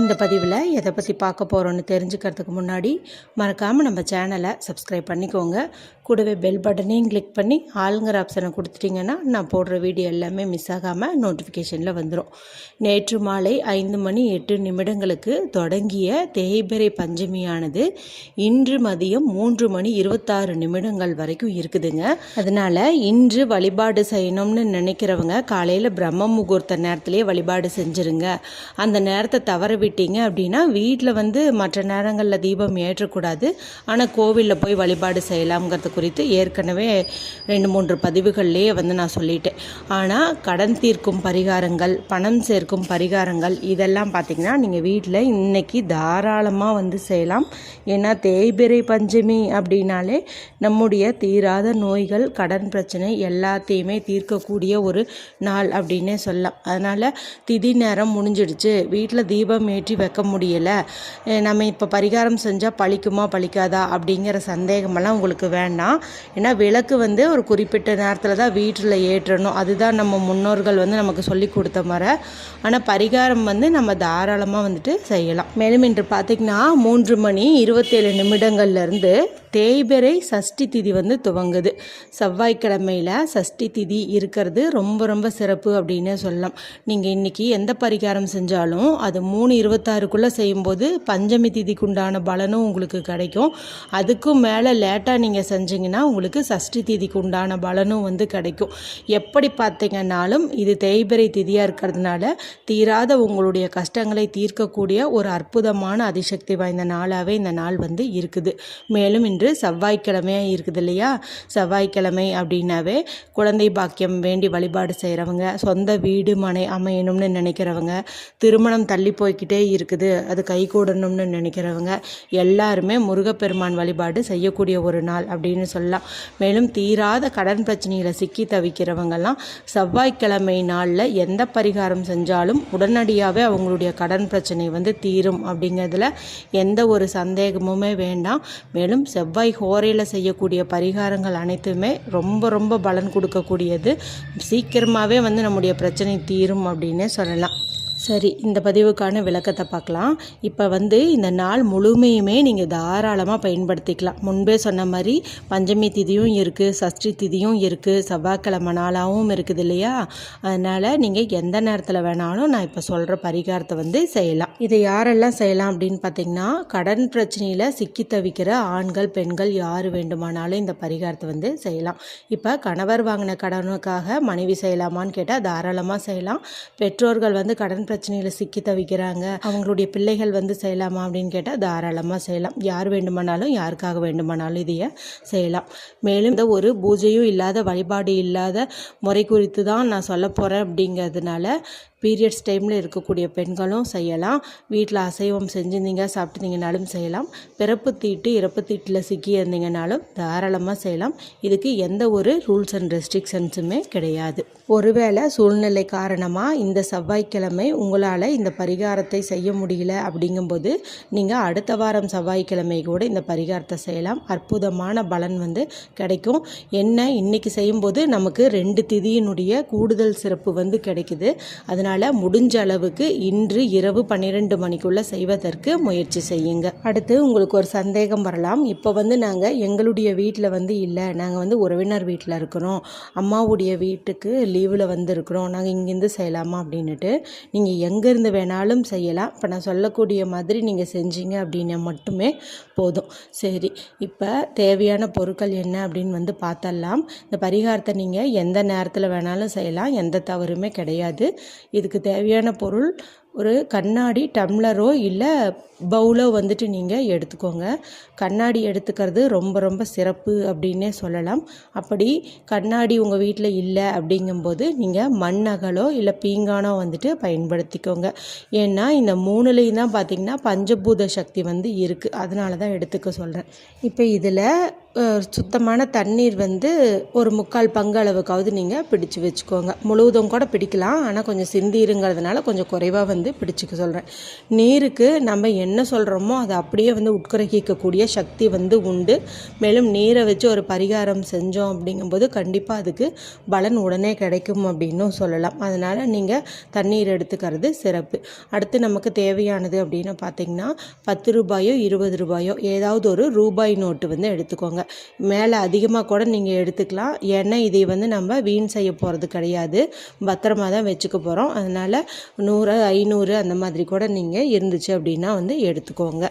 இந்த பதிவில் எதை பற்றி பார்க்க போகிறோன்னு தெரிஞ்சுக்கிறதுக்கு முன்னாடி மறக்காமல் நம்ம சேனலை சப்ஸ்கிரைப் பண்ணிக்கோங்க. கூடவே பெல் பட்டனையும் கிளிக் பண்ணி ஆளுங்கிற ஆப்ஷனை கொடுத்துட்டிங்கன்னா நான் போடுற வீடியோ எல்லாமே மிஸ் ஆகாமல் நோட்டிஃபிகேஷனில் வந்துடும் நேற்று மாலை ஐந்து மணி எட்டு நிமிடங்களுக்கு தொடங்கிய தேய்பிறை பஞ்சமியானது இன்று மதியம் மூன்று மணி இருபத்தாறு நிமிடங்கள் வரைக்கும் இருக்குதுங்க. அதனால் இன்று வழிபாடு செய்யணும்னு நினைக்கிறவங்க காலையில் பிரம்ம முகூர்த்த நேரத்திலே வழிபாடு செஞ்சுருங்க. அந்த நேரத்தை தவற விட்டீங்க அப்படின்னா வீட்டில் வந்து மற்ற நேரங்களில் தீபம் ஏற்றக்கூடாது. ஆனால் கோவிலில் போய் வழிபாடு செய்யலாம்ங்கிறது குறித்து ஏற்கனவே ரெண்டு மூன்று பதிவுகள்லேயே வந்து நான் சொல்லிட்டேன். ஆனால் கடன் தீர்க்கும் பரிகாரங்கள் பணம் சேர்க்கும் பரிகாரங்கள் இதெல்லாம் பார்த்திங்கன்னா நீங்கள் வீட்டில் இன்னைக்கு தாராளமாக வந்து செய்யலாம். ஏன்னா தேய்பிறை பஞ்சமி அப்படின்னாலே நம்முடைய தீராத நோய்கள் கடன் பிரச்சனை எல்லாத்தையுமே தீர்க்கக்கூடிய ஒரு நாள் அப்படின்னே சொல்லலாம். அதனால் திதி நேரம் முடிஞ்சிடுச்சு. வீட்டில் தீபம் ஏற்றி வைக்க முடியலை. நம்ம இப்போ பரிகாரம் செஞ்சால் பழிக்குமா பழிக்காதா அப்படிங்கிற சந்தேகமெல்லாம் உங்களுக்கு வேண்டாம். ஏன்னா விளக்கு வந்து ஒரு குறிப்பிட்ட நேரத்தில் தான் வீட்டில் ஏற்றணும். அதுதான் நம்ம முன்னோர்கள் வந்து நமக்கு சொல்லி கொடுத்த முறை. ஆனால் பரிகாரம் வந்து நம்ம தாராளமாக வந்துட்டு செய்யலாம். மேலும் இன்று பார்த்திங்கன்னா மூன்று மணி இருபத்தேழு நிமிடங்கள்லேருந்து தேய்பிறை சஷ்டி திதி வந்து துவங்குது. செவ்வாய்க்கிழமையில் சஷ்டி திதி இருக்கிறது ரொம்ப ரொம்ப சிறப்பு அப்படின்னு சொல்லலாம். நீங்கள் இன்றைக்கி எந்த பரிகாரம் செஞ்சாலும் அது மூணு இருபத்தாறுக்குள்ளே செய்யும்போது பஞ்சமி திதிக்கு உண்டான பலனும் உங்களுக்கு கிடைக்கும். அதுக்கும் மேலே லேட்டாக நீங்கள் செஞ்சீங்கன்னா உங்களுக்கு சஷ்டி திதிக்கு உண்டான பலனும் வந்து கிடைக்கும். எப்படி பார்த்தீங்கன்னாலும் இது தேய்பிறை திதியாக இருக்கிறதுனால தீராத உங்களுடைய கஷ்டங்களை தீர்க்கக்கூடிய ஒரு அற்புதமான அதிசக்தி வாய்ந்த நாளாகவே இந்த நாள் வந்து இருக்குது. மேலும் இன்று செவ்வாய்க்கிழமையாக இருக்குது இல்லையா? செவ்வாய்க்கிழமை அப்படின்னாவே குழந்தை பாக்கியம் வேண்டி வழிபாடு செய்கிறவங்க சொந்த வீடு மனை அமையணும்னு நினைக்கிறவங்க திருமணம் தள்ளி போய்க்கிட்டே இருக்குது அது கைகூடணும்னு நினைக்கிறவங்க எல்லாருமே முருகப்பெருமான் வழிபாடு செய்யக்கூடிய ஒரு நாள் அப்படின்னு சொல்லலாம். மேலும் தீராத கடன் பிரச்சனையில் சிக்கி தவிக்கிறவங்கெல்லாம் செவ்வாய்க்கிழமை நாளில் எந்த பரிகாரம் செஞ்சாலும் உடனடியாகவே அவங்களுடைய கடன் பிரச்சனை வந்து தீரும் அப்படிங்கிறதுல எந்த ஒரு சந்தேகமுமே வேண்டாம். மேலும் செவ்வாய் ஹோரையில் செய்யக்கூடிய பரிகாரங்கள் அனைத்துமே ரொம்ப ரொம்ப பலன் கொடுக்கக்கூடியது. சீக்கிரமாகவே வந்து நம்முடைய பிரச்சனை தீரும் அப்படின்னே சொல்லலாம். சரி இந்த பதிவுக்கான விளக்கத்தை பார்க்கலாம். இப்போ வந்து இந்த நாள் முழுமையுமே நீங்கள் தாராளமாக பயன்படுத்திக்கலாம். முன்பே சொன்ன மாதிரி பஞ்சமி திதியும் இருக்குது சஷ்டி திதியும் இருக்குது செவ்வாய்க்கிழமை நாளாகவும் இருக்குது இல்லையா? அதனால் நீங்கள் எந்த நேரத்தில் வேணாலும் நான் இப்போ சொல்கிற பரிகாரத்தை வந்து செய்யலாம். இதை யாரெல்லாம் செய்யலாம் அப்படின்னு பார்த்தீங்கன்னா கடன் பிரச்சனையில் சிக்கி தவிக்கிற ஆண்கள் பெண்கள் யார் வேண்டுமானாலும் இந்த பரிகாரத்தை வந்து செய்யலாம். இப்போ கணவர் வாங்கின கடனுக்காக மனைவி செய்யலாமான்னு கேட்டால் தாராளமாக செய்யலாம். பெற்றோர்கள் வந்து கடன் பிரச்சனையில் சிக்கி தவிக்கிறாங்க. அவங்களுடைய பிள்ளைகள் வந்து செய்யலாமா அப்படின்னு கேட்டால் தாராளமாக செய்யலாம். யார் வேண்டுமானாலும் யாருக்காக வேண்டுமானாலும் இதையே செய்யலாம். மேலும் இந்த ஒரு பூஜையும் இல்லாத வழிபாடு இல்லாத முறை குறித்து தான் நான் சொல்ல போகிறேன் அப்படிங்கிறதுனால பீரியட்ஸ் டைமில் இருக்கக்கூடிய பெண்களும் செய்யலாம். வீட்டில் அசைவம் செஞ்சிருந்தீங்க சாப்பிட்டுருந்தீங்கனாலும் செய்யலாம். பிறப்பு தீட்டு இறப்பு தீட்டில் சிக்கி இருந்தீங்கனாலும் தாராளமாக செய்யலாம். இதுக்கு எந்த ஒரு ரூல்ஸ் அண்ட் ரெஸ்ட்ரிக்ஷன்ஸுமே கிடையாது. ஒருவேளை சூழ்நிலை காரணமாக இந்த செவ்வாய்க்கிழமை உங்களால் இந்த பரிகாரத்தை செய்ய முடியல அப்படிங்கும்போது நீங்கள் அடுத்த வாரம் செவ்வாய்க்கிழமை கூட இந்த பரிகாரத்தை செய்யலாம். அற்புதமான பலன் வந்து கிடைக்கும். என்ன இன்றைக்கி செய்யும்போது நமக்கு ரெண்டு திதியினுடைய கூடுதல் சிறப்பு வந்து கிடைக்குது. அதனால் முடிஞ்ச அளவுக்கு இன்று இரவு பன்னிரெண்டு மணிக்குள்ளே செய்வதற்கு முயற்சி செய்யுங்க. அடுத்து உங்களுக்கு ஒரு சந்தேகம் வரலாம். இப்போ வந்து நாங்கள் எங்களுடைய வீட்டில் வந்து இல்லை. நாங்கள் வந்து உறவினர் வீட்டில் இருக்கிறோம். அம்மாவுடைய வீட்டுக்கு லீவில் வந்துருக்குறோம். நாங்கள் இங்கேருந்து செய்யலாமா அப்படின்னுட்டு நீங்கள் எங்கேருந்து வேணாலும் செய்யலாம். இப்போ நான் சொல்லக்கூடிய மாதிரி நீங்கள் செஞ்சீங்க அப்படின்னா மட்டுமே போதும். சரி இப்போ தேவையான பொருட்கள் என்ன அப்படின்னு வந்து பார்த்தரலாம் இந்த பரிகாரத்தை நீங்கள் எந்த நேரத்தில் வேணாலும் செய்யலாம். எந்த தவறுமே கிடையாது. இது இதுக்கு தேவையான பொருள் ஒரு கண்ணாடி டம்ளரோ இல்லை பவுலோ வந்துட்டு நீங்கள் எடுத்துக்கோங்க. கண்ணாடி எடுத்துக்கிறது ரொம்ப ரொம்ப சிறப்பு அப்படின்னே சொல்லலாம். அப்படி கண்ணாடி உங்கள் வீட்டில் இல்லை அப்படிங்கும்போது நீங்கள் மண்ணகலோ இல்லை பீங்கானோ வந்துட்டு பயன்படுத்திக்கோங்க. ஏன்னா இந்த மூணுலேயும் தான் பார்த்திங்கன்னா பஞ்சபூத சக்தி வந்து இருக்குது அதனால தான் எடுத்துக்க சொல்கிறேன் இப்போ இதில் சுத்தமான தண்ணீர் வந்து ஒரு முக்கால் பங்கு அளவுக்காவது நீங்கள் பிடிச்சு வச்சுக்கோங்க. முழுவதும் கூட பிடிக்கலாம். ஆனால் கொஞ்சம் சிந்திருங்கிறதுனால கொஞ்சம் குறைவாக வந்து வந்து பிடிச்சிக்க சொல்கிறேன் நீருக்கு நம்ம என்ன சொல்கிறோமோ அதை அப்படியே வந்து உட்கரகிக்கக்கூடிய சக்தி வந்து உண்டு. மேலும் நீரை வச்சு ஒரு பரிகாரம் செஞ்சோம் அப்படிங்கும்போது கண்டிப்பாக அதுக்கு பலன் உடனே கிடைக்கும் அப்படின்னும் சொல்லலாம். அதனால் நீங்கள் தண்ணீர் எடுத்துக்கிறது சிறப்பு. அடுத்து நமக்கு தேவையானது அப்படின்னு பார்த்தீங்கன்னா பத்து ரூபாயோ இருபது ரூபாயோ ஏதாவது ஒரு ரூபாய் நோட்டு வந்து எடுத்துக்கோங்க. மேலே அதிகமாக கூட நீங்கள் எடுத்துக்கலாம். ஏன்னா இதை வந்து நம்ம வீண் செய்ய போகிறது கிடையாது. பத்திரமா தான் வச்சுக்க போகிறோம் அதனால் நூறு ஐநூறு அந்த மாதிரி கூட நீங்கள் இருந்துச்சு அப்படின்னா வந்து எடுத்துக்கோங்க.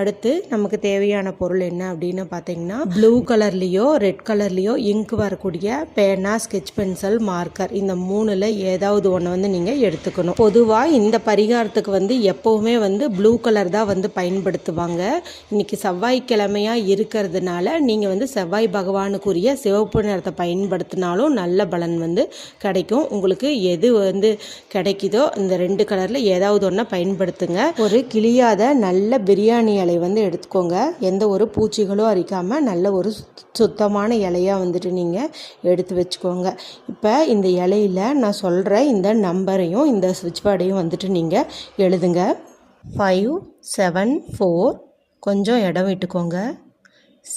அடுத்து நமக்கு தேவையான பொருள் என்ன அப்படின்னு பார்த்தீங்கன்னா ப்ளூ கலர்லேயோ ரெட் கலர்லேயோ இங்க் வரக்கூடிய பேனா ஸ்கெச் பென்சில் மார்க்கர் இந்த மூணில் ஏதாவது ஒன்று வந்து நீங்கள் எடுத்துக்கணும். பொதுவாக இந்த பரிகாரத்துக்கு வந்து எப்போவுமே வந்து ப்ளூ கலர் தான் வந்து பயன்படுத்துவாங்க. இன்னைக்கு செவ்வாய்க்கிழமையாக இருக்கிறதுனால நீங்கள் வந்து செவ்வாய் பகவானுக்குரிய சிவப்பு நிறத்தை பயன்படுத்தினாலும் நல்ல பலன் வந்து கிடைக்கும். உங்களுக்கு எது வந்து கிடைக்குதோ இந்த ரெண்டு கலரில் ஏதாவது ஒன்றை பயன்படுத்துங்க. ஒரு கிளியாத நல்ல பிரியாணி இலை வந்து எடுத்துக்கோங்க. எந்த ஒரு பூச்சிகளும் அரிக்காமல் நல்ல ஒரு சுத்- சுத்தமான இலையாக வந்துட்டு நீங்கள் எடுத்து வச்சுக்கோங்க. இப்போ இந்த இலையில நான் சொல்கிற இந்த நம்பரையும் இந்த சுவிட்ச் பேர்டையும் வந்துட்டு நீங்கள் எழுதுங்க. ஃபைவ் செவன் ஃபோர் கொஞ்சம் இடம் விட்டுக்கோங்க.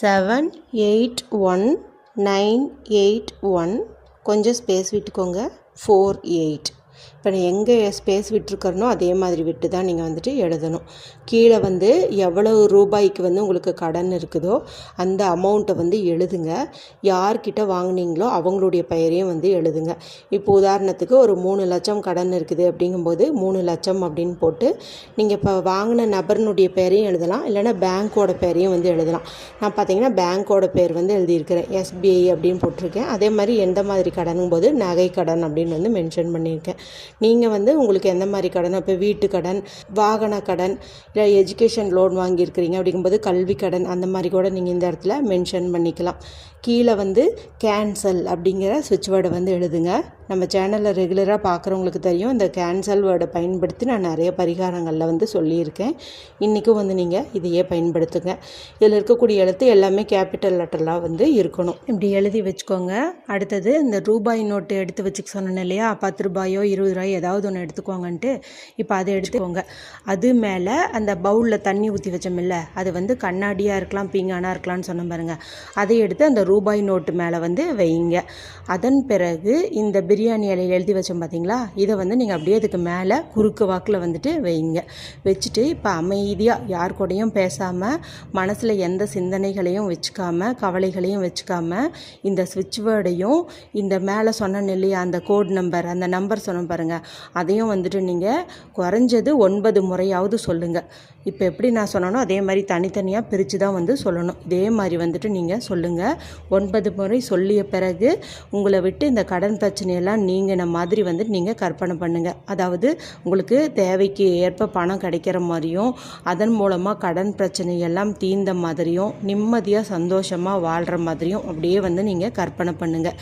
Seven eight one nine eight one கொஞ்சம் ஸ்பேஸ் விட்டுக்கோங்க. ஃபோர் எயிட் இப்போ நான் எங்கே ஸ்பேஸ் விட்டுருக்கறனோ அதே மாதிரி விட்டு தான் நீங்கள் வந்துட்டு எழுதணும். கீழே வந்து எவ்வளவு ரூபாய்க்கு வந்து உங்களுக்கு கடன் இருக்குதோ அந்த அமௌண்ட்டை வந்து எழுதுங்க. யார்கிட்ட வாங்குனீங்களோ அவங்களுடைய பெயரையும் வந்து எழுதுங்க. இப்போ உதாரணத்துக்கு ஒரு மூணு லட்சம் கடன் இருக்குது அப்படிங்கும்போது மூணு லட்சம் அப்படின்னு போட்டு நீங்கள் இப்போ வாங்கின நபர்னுடைய பேரையும் எழுதலாம் இல்லைன்னா பேங்க்கோட பேரையும் வந்து எழுதலாம். நான் பார்த்தீங்கன்னா பேங்க்கோட பேர் வந்து எழுதியிருக்கிறேன் எஸ்பிஐ அப்படின்னு போட்டிருக்கேன். அதே மாதிரி எந்த மாதிரி கடனும் போது நகை கடன் அப்படின்னு வந்து மென்ஷன் பண்ணியிருக்கேன். நீங்கள் வந்து உங்களுக்கு எந்த மாதிரி கடன்? இப்போ வீட்டு கடன் வாகன கடன் இல்லை எஜுகேஷன் லோன் வாங்கியிருக்கிறீங்க அப்படிங்கும்போது கல்வி கடன் அந்த மாதிரி கூட நீங்கள் இந்த இடத்துல மென்ஷன் பண்ணிக்கலாம். கீழே வந்து கேன்சல் அப்படிங்கிற சுவிட்ச் வேர்டை வந்து எழுதுங்க. நம்ம சேனலில் ரெகுலராக பார்க்குறவங்களுக்கு தெரியும். இந்த கேன்சல் வேர்டை பயன்படுத்தி நான் நிறைய பரிகாரங்களில் வந்து சொல்லியிருக்கேன். இன்றைக்கும் வந்து நீங்கள் இதையே பயன்படுத்துங்க. இதில் இருக்கக்கூடிய எழுத்து எல்லாமே கேபிட்டல் லெட்டர்லாம் வந்து இருக்கணும். இப்படி எழுதி வச்சுக்கோங்க. அடுத்தது இந்த ரூபாய் நோட்டு எடுத்து வச்சுக்க சொன்னேன் இல்லையா? பத்து ரூபாயோ இருபது ரூபாயோ ஏதாவது ஒன்று எடுத்துக்கோங்கன்ட்டு இப்போ அதை எடுத்துக்கோங்க. அது மேலே அந்த பவுலில் தண்ணி ஊற்றி வச்சோமில்ல அது வந்து கண்ணாடியாக இருக்கலாம் பீங்கானாக இருக்கலாம்னு சொன்ன பாருங்கள் அதை எடுத்து அந்த ரூபாய் நோட்டு மேலே வந்து வைங்க. அதன் பிறகு இந்த பிரியாணி இலையில் எழுதி வச்சோம் பார்த்தீங்களா இதை வந்து நீங்கள் அப்படியே அதுக்கு மேலே குறுக்கு வாக்கில் வந்துட்டு வைங்க. வச்சுட்டு இப்போ அமைதியாக யார் கூடயும் பேசாமல் மனசில் எந்த சிந்தனைகளையும் வச்சுக்காம கவலைகளையும் வச்சுக்காம இந்த ஸ்விட்ச் வேர்டையும் இந்த மேலே சொன்னேன் இல்லையா அந்த கோட் நம்பர் அந்த நம்பர் சொன்ன பாருங்கள் அதையும் வந்துட்டு நீங்கள் குறைஞ்சது ஒன்பது முறையாவது சொல்லுங்கள் இப்போ எப்படி நான் சொன்னனோ அதே மாதிரி தனித்தனியாக பிரித்து தான் வந்து சொல்லணும். இதே மாதிரி வந்துட்டு நீங்கள் சொல்லுங்கள் ஒன்பது முறை சொல்லிய பிறகு உங்களை விட்டு இந்த கடன் இதெல்லாம் நீங்கின மாதிரி வந்து நீங்கள் கற்பனை பண்ணுங்கள் அதாவது உங்களுக்கு தேவைக்கு ஏற்ப பணம் கிடைக்கிற மாதிரியும் அதன் மூலமாக கடன் பிரச்சனையெல்லாம் தீர்ந்த மாதிரியும் நிம்மதியாக சந்தோஷமாக வாழ்கிற மாதிரியும் அப்படியே வந்து நீங்கள் கற்பனை பண்ணுங்கள்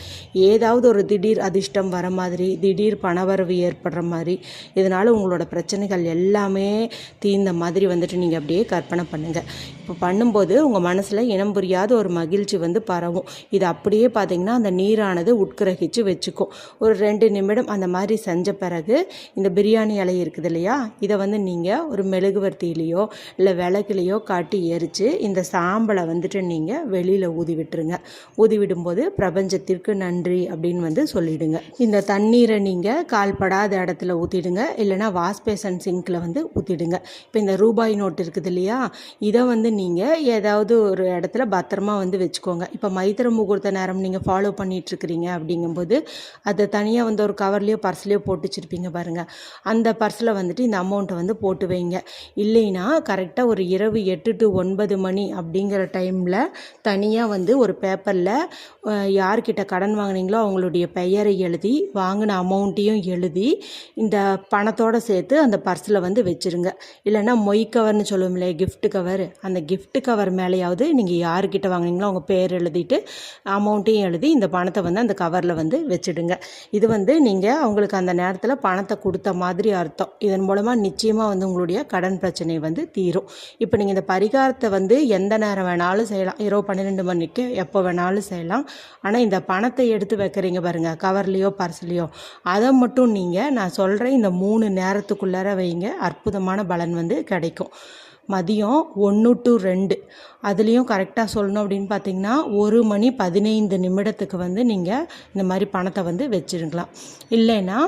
ஏதாவது ஒரு திடீர் அதிர்ஷ்டம் வர மாதிரி திடீர் பணவரவு ஏற்படுற மாதிரி இதனால் உங்களோட பிரச்சனைகள் எல்லாமே தீர்ந்த மாதிரி வந்துட்டு நீங்கள் அப்படியே கற்பனை பண்ணுங்கள் இப்போ பண்ணும்போது உங்கள் மனசில் இனம் புரியாத ஒரு மகிழ்ச்சி வந்து பரவும். இது அப்படியே பார்த்தீங்கன்னா அந்த நீரானது உட்கிரகிச்சு வச்சுக்கும். ஒரு ரெண்டு நிமிடம் அந்த மாதிரி செஞ்ச பிறகு இந்த பிரியாணி இலை இருக்குது இல்லையா? இதை வந்து நீங்கள் ஒரு மெழுகுவர்த்தியிலையோ இல்லை விளக்குலையோ காட்டி எரித்து இந்த சாம்பலை வந்துட்டு நீங்கள் வெளியில் ஊதி விட்டுருங்க. ஊதி விடும்போது பிரபஞ்சத்திற்கு நன்றி அப்படின்னு வந்து சொல்லிடுங்க. இந்த தண்ணீரை நீங்கள் கால்படாத இடத்துல ஊற்றிடுங்க இல்லைன்னா வாஷ் பேசன் சிங்க்கில் வந்து ஊற்றிடுங்க இப்போ இந்த ரூபாய் நோட் இருக்குது இல்லையா? இதை வந்து நீங்கள் ஏதாவது ஒரு இடத்துல பத்திரமா வந்து வச்சுக்கோங்க. இப்போ மைத்திர முகூர்த்த நேரம் நீங்கள் ஃபாலோ பண்ணிகிட்ருக்கிறீங்க அப்படிங்கும்போது அதை தனியாக வந்து ஒரு கவர்லேயோ பர்ஸ்லேயோ போட்டு வச்சுருப்பீங்க பாருங்கள் அந்த பர்ஸில் வந்துட்டு இந்த அமௌண்ட்டை வந்து போட்டு வைங்க. இல்லைன்னா கரெக்டாக ஒரு இரவு எட்டு டு ஒன்பது மணி அப்படிங்கிற டைமில் தனியாக வந்து ஒரு பேப்பரில் யார்கிட்ட கடன் வாங்குனீங்களோ அவங்களுடைய பெயரை எழுதி வாங்கின அமௌண்ட்டையும் எழுதி இந்த பணத்தோடு சேர்த்து அந்த பர்ஸில் வந்து வச்சுருங்க. இல்லைன்னா மொய் கவர்னு சொல்லுவோம் இல்லையா கிஃப்ட் கவர். அந்த கிஃப்ட் கவர் மேலேயாவது நீங்கள் யார்கிட்ட வாங்குனீங்களோ அவங்க பேர் எழுதிட்டு அமௌண்ட்டையும் எழுதி இந்த பணத்தை வந்து அந்த கவரில் வந்து வச்சுடுங்க. இது வந்து நீங்கள் அவங்களுக்கு அந்த நேரத்தில் பணத்தை கொடுத்த மாதிரி அர்த்தம். இதன் மூலமாக நிச்சயமாக வந்து உங்களுடைய கடன் பிரச்சனை வந்து தீரும். இப்போ நீங்கள் இந்த பரிகாரத்தை வந்து எந்த நேரம் வேணாலும் செய்யலாம். இரவு பன்னிரெண்டு மணிக்கு எப்போ வேணாலும் செய்யலாம். ஆனால் இந்த பணத்தை எடுத்து வைக்கிறீங்க பாருங்கள் கவர்லேயோ பர்ஸ்லேயோ அதை மட்டும் நீங்கள் நான் சொல்கிறேன் இந்த மூணு நேரத்துக்குள்ளார வைங்க. அற்புதமான பலன் வந்து கிடைக்கும். மதியம் ஒன்று டு ரெண்டு. அதுலேயும் கரெக்டாக சொல்லணும் அப்படின்னு பார்த்தீங்கன்னா ஒரு மணி பதினைந்து நிமிடத்துக்கு வந்து நீங்கள் இந்த மாதிரி பணத்தை வந்து வச்சுருக்கலாம். இல்லைன்னா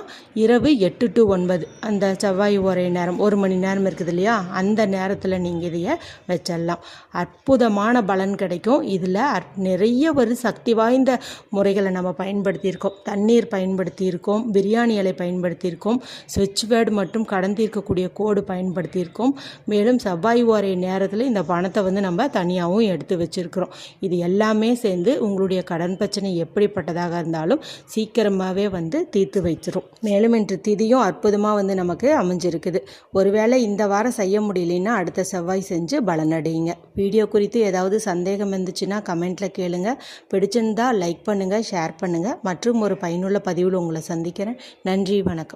இரவு எட்டு டு ஒன்பது அந்த செவ்வாய் ஒரே நேரம் ஒரு மணி நேரம் இருக்குது இல்லையா? அந்த நேரத்தில் நீங்கள் இதைய வச்சிடலாம் அற்புதமான பலன் கிடைக்கும். இதில் நிறைய ஒரு சக்தி வாய்ந்த முறைகளை நம்ம பயன்படுத்தியிருக்கோம். தண்ணீர் பயன்படுத்தியிருக்கோம் பிரியாணி இலை பயன்படுத்தியிருக்கோம் ஸ்விட்ச் பேர்டு மற்றும் கடந்திருக்கக்கூடிய கோடு பயன்படுத்தியிருக்கோம். மேலும் செவ்வாய் ஓரை நேரத்தில் இந்த பணத்தை வந்து நம்ம தனியாகவும் எடுத்து வச்சுருக்கிறோம். இது எல்லாமே சேர்ந்து உங்களுடைய கடன் பிரச்சனை எப்படிப்பட்டதாக இருந்தாலும் சீக்கிரமாகவே வந்து தீர்த்து வைச்சிரும் மேலும் இன்று திதியும் அற்புதமாக வந்து நமக்கு அமைஞ்சிருக்குது. ஒருவேளை இந்த வாரம் செய்ய முடியலன்னா அடுத்த செவ்வாய் செஞ்சு பலனடையுங்க வீடியோ குறித்து ஏதாவது சந்தேகம் இருந்துச்சுன்னா கமெண்ட்டில் கேளுங்க. பிடிச்சிருந்தா லைக் பண்ணுங்கள் ஷேர் பண்ணுங்கள் மற்றும் ஒரு பயனுள்ள பதிவில் உங்களை சந்திக்கிறேன். நன்றி வணக்கம்.